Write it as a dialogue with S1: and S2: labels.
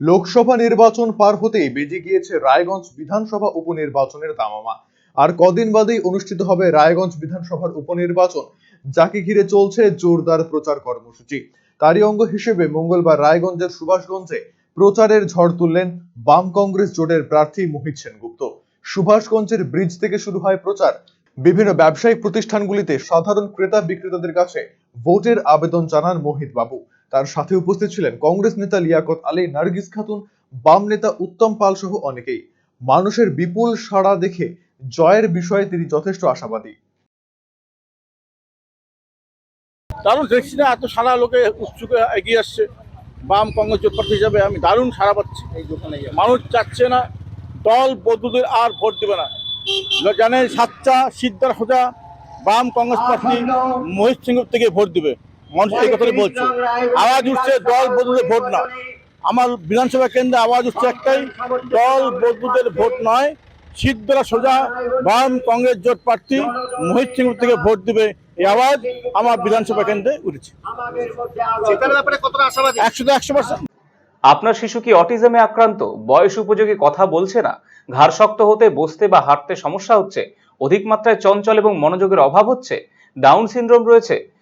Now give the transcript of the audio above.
S1: লোকসভা নির্বাচন পার হতেই বেজে গিয়েছে রায়গঞ্জ বিধানসভা উপনির্বাচনের দামামা। আর কদিন বাদেই অনুষ্ঠিত হবে রায়গঞ্জ বিধানসভার উপনির্বাচন, যাকে ঘিরে চলছে জোরদার প্রচার কর্মসূচি। তারই অঙ্গ হিসেবে মঙ্গলবার রায়গঞ্জের সুভাষগঞ্জে প্রচারের ঝড় তুললেন বাম কংগ্রেস জোটের প্রার্থী মোহিত সেনগুপ্ত। সুভাষগঞ্জের ব্রিজ থেকে শুরু হয় প্রচার। বিভিন্ন ব্যবসায়িক প্রতিষ্ঠানগুলিতে সাধারণ ক্রেতা বিক্রেতাদের কাছে ভোটের আবেদন জানান মোহিত বাবু তার সাথে উপস্থিত ছিলেন কংগ্রেস নেতা লিয়াকত আলী, নার্গিস খাতুন, বাম নেতা উত্তম পাল সহ অনেকেই। মানুষের বিপুল সাড়া দেখে জয়ের বিষয়ে তিনি যথেষ্ট আশাবাদী।
S2: দারুণ দেখছি না, এত সারা লোকে উৎসুকে এগিয়ে আসছে। বাম কংগ্রেস জোট প্রার্থী হিসাবে আমি দারুণ সারা পাচ্ছি। মানুষ চাচ্ছে না, দল বদলুদের আর ভোট দেবে না। জানেন সাতটা, সিদ্ধার খোঁজা বাম কংগ্রেস প্রার্থী মহিত সিং থেকে ভোট দিবে। মানুষ এই কথাই বলছে। আওয়াজ উঠছে দল বদলুদের ভোট না। আমার বিধানসভা কেন্দ্রে আওয়াজ উঠছে একটাই দল বদলুদের ভোট নয় সিদ্ধরা সোজা বাম কংগ্রেস জোট প্রার্থী মোহিত সিং থেকে ভোট দিবে। এই আওয়াজ আমার বিধানসভা কেন্দ্রে উঠেছে। একশো তো একশো পার্সেন্ট।
S3: আপনার শিশু কি অটিজমে আক্রান্ত? বয়স উপযোগী কথা বলছে না? ঘাড় শক্ত হতে বসতে বা হাঁটতে সমস্যা হচ্ছে? অধিক মাত্রায় চঞ্চল এবং মনোযোগের অভাব হচ্ছে? ডাউন সিনড্রোম রয়েছে?